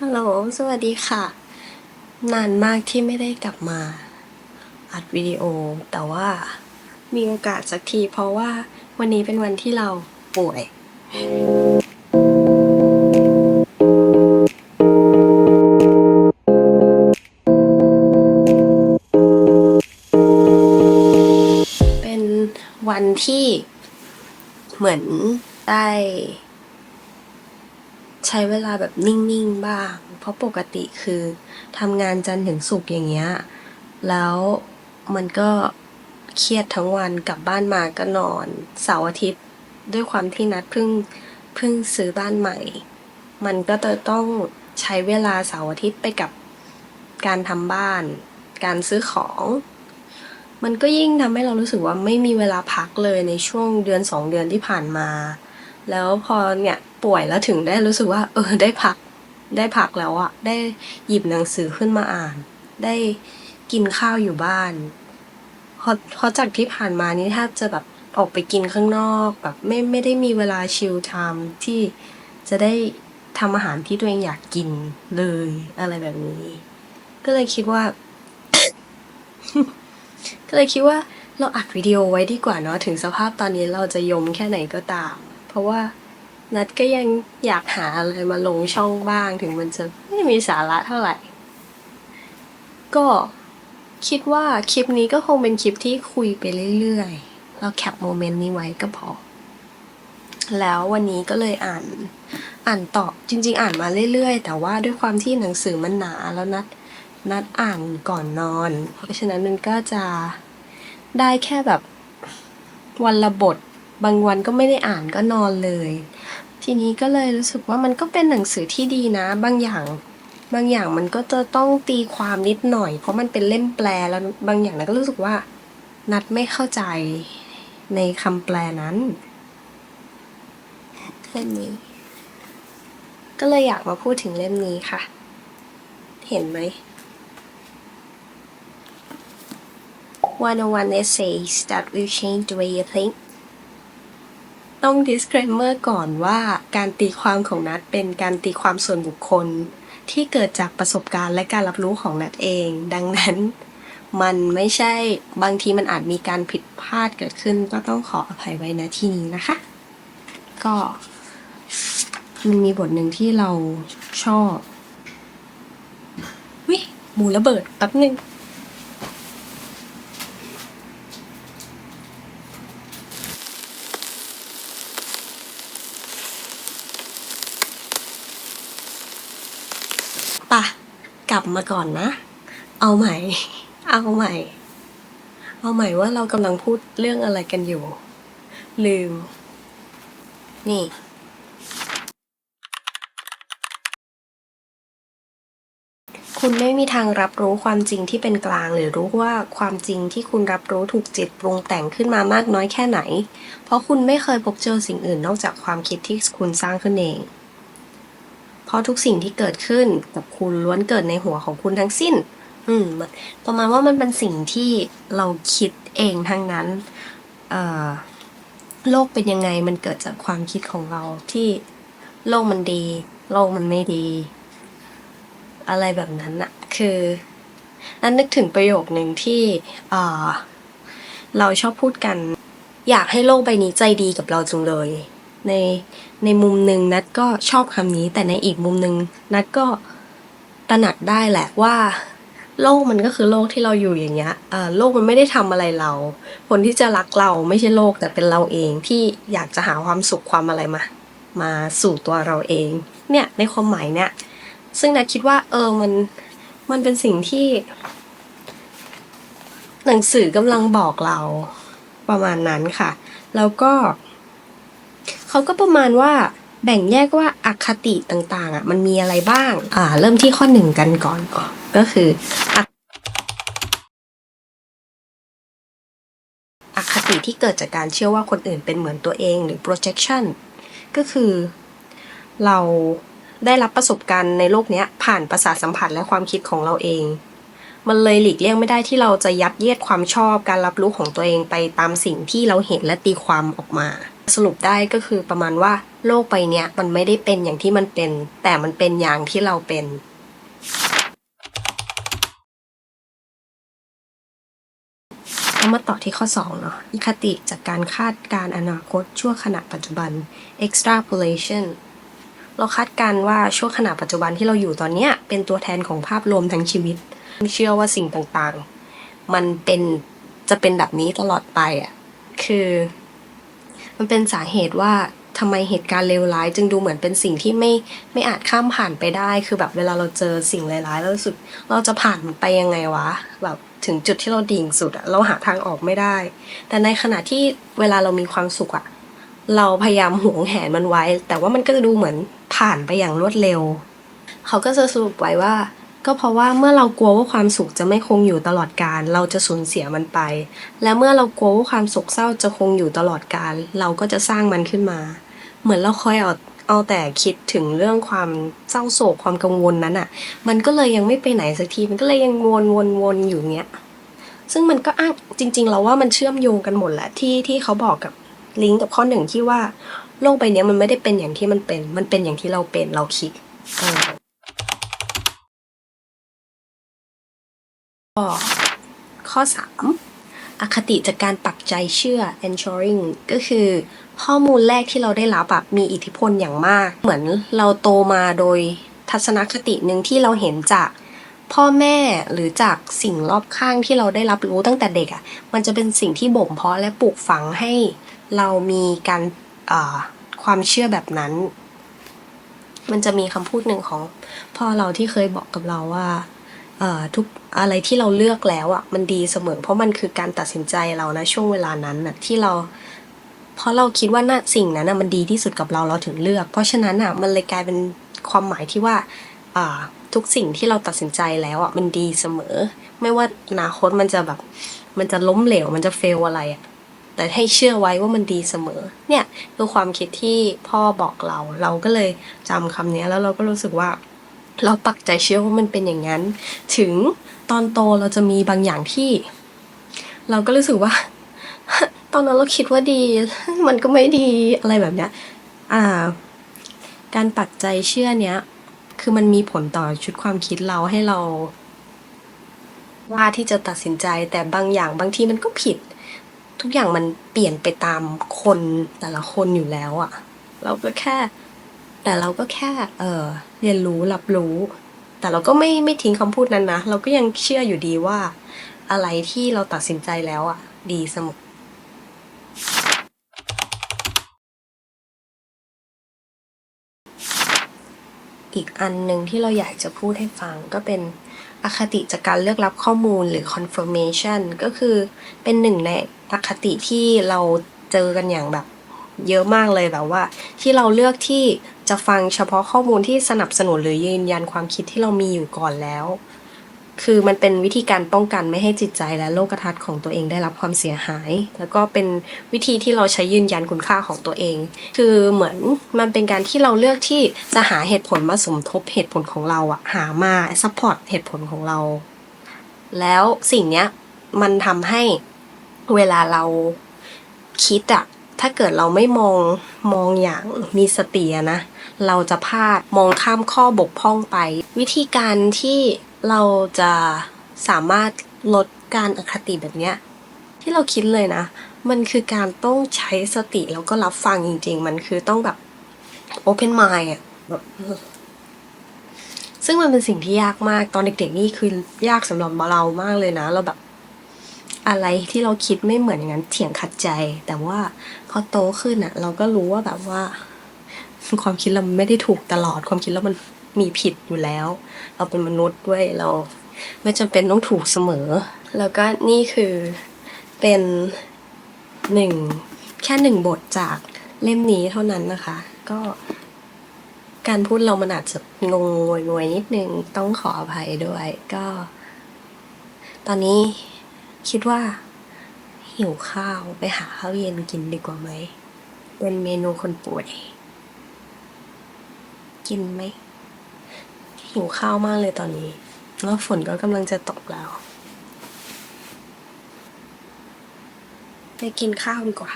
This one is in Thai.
ฮัลโหล สวัสดีค่ะ นานมากที่ไม่ได้กลับมา อัดวิดีโอ แต่ว่ามีโอกาสสักที เพราะว่าวันนี้เป็นวันที่เราป่วยเป็นวันที่เหมือนได้ ใช้เวลาแบบนิ่งๆบ้าง เพราะปกติคือทำงานจันทร์ถึงศุกร์อย่างเงี้ย แล้วมันก็เครียดทั้งวันกลับบ้านมาก็นอน เสาร์อาทิตย์ด้วยความที่นัดเพิ่งเพิ่งซื้อบ้านใหม่ มันก็จะต้องใช้เวลาเสาร์อาทิตย์ไปกับการทำบ้าน การซื้อของ มันก็ยิ่งทำให้เรารู้สึกว่าไม่มีเวลาพักเลยในช่วงเดือนสองเดือนที่ผ่านมา แล้วพอเนี่ยป่วยแล้วถึงได้รู้สึกว่า เออได้พัก ได้พักแล้วอะได้หยิบหนังสือขึ้นมาอ่าน ได้กินข้าวอยู่บ้านเพราะเพราะจากที่ผ่านมานี่แทบจะแบบออกไปกินข้างนอกแบบไม่ไม่ได้มีเวลาชิลไทม์ที่จะได้ทำอาหารที่ตัวเองอยากกินเลยอะไรแบบนี้ ก็เลยคิดว่า ก็เลยคิดว่าเราอัดวิดีโอไว้ดีกว่าเนาะถึงสภาพตอนนี้เราจะยมแค่ไหนก็ตาม เพราะว่านัดก็ยังอยากหาอะไรมาลงช่องบ้างถึงมันจะไม่มีสาระเท่าไหร่ ก็คิดว่าคลิปนี้ก็คงเป็นคลิปที่คุยไปเรื่อยๆ เราแคปโมเมนต์นี้ไว้ก็พอ แล้ววันนี้ก็เลยอ่าน อ่านต่อจริง ๆ อ่านมาเรื่อยๆ แต่ว่าด้วยความที่หนังสือมันหนาแล้วนัดนัดอ่านก่อนนอน เพราะฉะนั้นมันก็จะได้แค่แบบวันละบท บางวันก็ไม่ได้อ่านก็นอนเลย ทีนี้ก็เลยรู้สึกว่ามันก็เป็นหนังสือที่ดีนะ บางอย่าง บางอย่างมันก็จะต้องตีความนิดหน่อย เพราะมันเป็นเล่มแปลแล้วบางอย่างนัดก็รู้สึกว่า นัดไม่เข้าใจในคำแปลนั้นเล่มนี้ ก็เลยอยากมาพูดถึงเล่มนี้ค่ะ เห็นไหม 101 essays that will change the way you think ต้อง disclaimer ก่อนว่าการตีความของนัดเป็นการตีความส่วนบุคคล ที่เกิดจากประสบการณ์และการรับรู้ของนัดเอง ดังนั้น มันไม่ใช่บางทีมันอาจมีการผิดพลาดเกิดขึ้น ก็ต้องขออภัยไว้ณที่นี้นะคะ ก็มันมีบทหนึ่งที่เราชอบวิหมูระเบิดแป๊บหนึ่ง ปะกลั บมาก่อนนะ เอาใหม่ เอาใหม่ เอาใหม่ว่าเรากำลังพูดเรื่องอะไรกันอยู่ ลืม นี่ คุณไม่มีทางรับรู้ความจริงที่เป็นกลางหรือรู้ว่าความจริงที่คุณรับรู้ถูกจิตปรุงแต่งขึ้นมามากน้อยแค่ไหน เพราะคุณไม่เคยพบเจอสิ่งอื่นนอกจากความคิดที่คุณสร้างขึ้นเอง ราะทุกสิ่งที่เกิดขึ้นกับคุณล้วนเกิดในหัวของคุณทั้งสิ้น อืม ประมาณว่ามันเป็นสิ่งที่เราคิดเองทั้งนั้น เอ่อ โลกเป็นยังไงมันเกิดจากความคิดของเราที่โลกมันดี โลกมันไม่ดี อะไรแบบนั้นอะคือนั้นนึกถึงประโยคหนึ่งที่เออเราชอบพูดกัน อยากให้โลกใบนี้ใจดีกับเราจังเลย ในในมุมหนึ่งนัดก็ชอบคำนี้ แต่ในอีกมุมหนึ่งนัดก็ตระหนักได้แหละว่า โลกมันก็คือโลกที่เราอยู่อย่างเงี้ยโลกมันไม่ได้ทำอะไรเรา คนที่จะรักเราไม่ใช่โลกแต่เป็นเราเองที่อยากจะหาความสุขความอะไรมา มาสู่ตัวเราเอง เนี่ยในความหมายเนี่ย ซึ่งนัดคิดว่า เออมันมันเป็นสิ่งที่ หนังสือกำลังบอกเราประมาณนั้นค่ะ แล้วก็ เขาก็ประมาณว่าแบ่งแยกว่าอาคติต่างๆอะมันมีอะไรบ้าง อ่า เริ่มที่ข้อหนึ่งกันก่อนก็คืออคติที่เกิดจากการเชื่อว่าคนอื่นเป็นเหมือนตัวเองหรือ projection ก็คือเราได้รับประสบการณ์ในโลกนี้ผ่านประสาทสัมผัสและความคิดของเราเอง มันเลยหลีกเลี่ยงไม่ได้ที่เราจะยัดเยียดความชอบการรับรู้ของตัวเองไปตามสิ่งที่เราเห็นและตีความออกมา สรุปได้ก็คือประมาณว่าโลกใบเนี้ยมันไม่ได้เป็นอย่างที่มันเป็น แต่มันเป็นอย่างที่เราเป็นเอามาต่อที่ข้อ2เนาะคติจากการคาดการณ์อนาคตชั่วขณะปัจจุบัน extrapolation เราคาดการณ์ว่าช่วงขณะปัจจุบันที่เราอยู่ตอนเนี้ยเป็นตัวแทนของภาพรวมทั้งชีวิต เชื่อว่าสิ่งต่างๆ มันเป็นจะเป็นแบบนี้ตลอดไปอะคือ มันเป็นสาเหตุว่าทำไมเหตุการณ์เลวร้าย จึงดูเหมือนเป็นสิ่งที่ไม่ไม่อาจข้ามผ่านไปได้ คือแบบเวลาเราเจอสิ่งร้ายๆแล้วสึกเราจะผ่านมันไปยังไงวะ แบบถึงจุดที่เราดิ่งสุดอะเราหาทางออกไม่ได้ แต่ในขณะที่เวลาเรามีความสุขอะเราพยายามหวงแหนมันไว้ แต่ว่ามันก็จะดูเหมือนผ่านไปอย่างรวดเร็ว เขาก็จะสรุปไว้ว่า ก็เพราะว่าเมื่อเรากลัวว่าความสุขจะไม่คงอยู่ตลอดกาลเราจะสูญเสียมันไป และเมื่อเรากลัวว่าความโศกเศร้าจะคงอยู่ตลอดกาลเราก็จะสร้างมันขึ้นมา เหมือนเราคอยเอาเอาแต่คิดถึงเรื่องความเศร้าโศกความกังวลนั้นอะ มันก็เลยยังไม่ไปไหนสักที มันก็เลยยังวนวนวนอยู่เนี้ย ซึ่งมันก็อ้างจริง ๆ เราว่ามันเชื่อมโยงกันหมดแหละที่ที่เขาบอกกับลิงก์กับข้อหนึ่งที่ว่าโลกใบนี้มันไม่ได้เป็นอย่างที่มันเป็น มันเป็นอย่างที่เราเป็นเราคิดเออ ข้อสามอคติจากการปักใจเชื่อ ensuring ก็คือข้อมูลแรกที่เราได้รับอะมีอิทธิพลอย่างมาก เหมือนเราโตมาโดยทัศนคติหนึ่งที่เราเห็นจากพ่อแม่หรือจากสิ่งรอบข้างที่เราได้รับรู้ตั้งแต่เด็กอะมันจะเป็นสิ่งที่บ่มเพาะและปลูกฝังให้เรามีการความเชื่อแบบนั้น มันจะมีคำพูดหนึ่งของพ่อเราที่เคยบอกกับเราว่า ทุกอะไรที่เราเลือกแล้วอะมันดีเสมอ เพราะมันคือการตัดสินใจเรานะช่วงเวลานั้นน่ะที่เรา เพราะเราคิดว่าน่ะสิ่งนั้นน่ะมันดีที่สุดกับเราเราถึงเลือก เพราะฉะนั้นอะมันเลยกลายเป็นความหมายที่ว่าอ่าทุกสิ่งที่เราตัดสินใจแล้วอะมันดีเสมอ ไม่ว่าอนาคตมันจะแบบ มันจะล้มเหลวมันจะเฟลอะไรอะแต่ให้เชื่อไว้ว่ามันดีเสมอ เนี่ยคือความคิดที่พ่อบอกเรา เราก็เลยจำคำนี้แล้วเราก็รู้สึกว่า เราปักใจเชื่อว่ามันเป็นอย่างนั้น ถึงตอนโตเราจะมีบางอย่างที่ เราก็รู้สึกว่า ตอนนั้นเราคิดว่าดี มันก็ไม่ดีอะไรแบบเนี้ย อ่า การปักใจเชื่อเนี้ย คือมันมีผลต่อชุดความคิดเราให้เรา ว่าที่จะตัดสินใจแต่บางอย่างบางทีมันก็ผิด ทุกอย่างมันเปลี่ยนไปตามคนแต่ละคนอยู่แล้วอะเราก็แค่ แต่เราก็แค่เออเรียนรู้รับรู้ แต่เราก็ไม่ไม่ทิ้งคำพูดนั้นนะ เราก็ยังเชื่ออยู่ดีว่า อะไรที่เราตัดสินใจแล้วอะ ดีเสมออีกอันหนึ่งที่เราอยากจะพูดให้ฟังก็เป็นอคติจากการเลือกรับข้อมูลหรือ confirmation ก็คือเป็นหนึ่งในอคติที่เราเจอกันอย่างแบบ เยอะมากเลยแบบว่า ที่เราเลือกที่ จะฟังเฉพาะข้อมูลที่สนับสนุนหรือยืนยันความคิดที่เรามีอยู่ก่อนแล้ว คือมันเป็นวิธีการป้องกันไม่ให้จิตใจและโลกทัศน์ของตัวเองได้รับความเสียหาย แล้วก็เป็นวิธีที่เราใช้ยืนยันคุณค่าของตัวเอง คือเหมือนมันเป็นการที่เราเลือกที่จะหาเหตุผลมาสมทบเหตุผลของเราอะหามาซัพพอร์ตเหตุผลของเรา แล้วสิ่งเนี้ยมันทำให้เวลาเราคิดอะ ถ้าเกิดเราไม่มองมองอย่างมีสตินะ เราจะพลาดมองข้ามข้อบกพร่องไป วิธีการที่เราจะสามารถลดการอคติแบบเนี้ยที่เราคิดเลยนะ มันคือการต้องใช้สติแล้วก็รับฟังจริง ๆ มันคือต้องแบบ open mind อะแบบซึ่งมันเป็นสิ่งที่ยากมากตอนเด็กๆนี่คือยากสำหรับเรามากเลยนะ เราแบบ อะไรที่เราคิดไม่เหมือนอย่างนั้นเถียงขัดใจ แต่ว่าพอโตขึ้นอะเราก็รู้ว่าแบบว่า ความคิดเราไม่ได้ถูกตลอด ความคิดเรามันมีผิดอยู่แล้ว เราเป็นมนุษย์ด้วยเรา ไม่จำเป็นต้องถูกเสมอ แล้วก็นี่คือเป็นหนึ่งแค่หนึ่งบทจากเล่มนี้เท่านั้นนะคะ ก็การพูดเรามันอาจจะงงงวยงวยนิดนึงต้องขออภัยด้วย ก็ ตอนนี้ คิดว่า หิวข้าวไปหาข้าวเย็นกินดีกว่าไหม เป็นเมนูคนป่วย กินไหม หิวข้าวมากเลยตอนนี้ แล้วฝนก็กำลังจะตกแล้ว ไปกินข้าวดีกว่า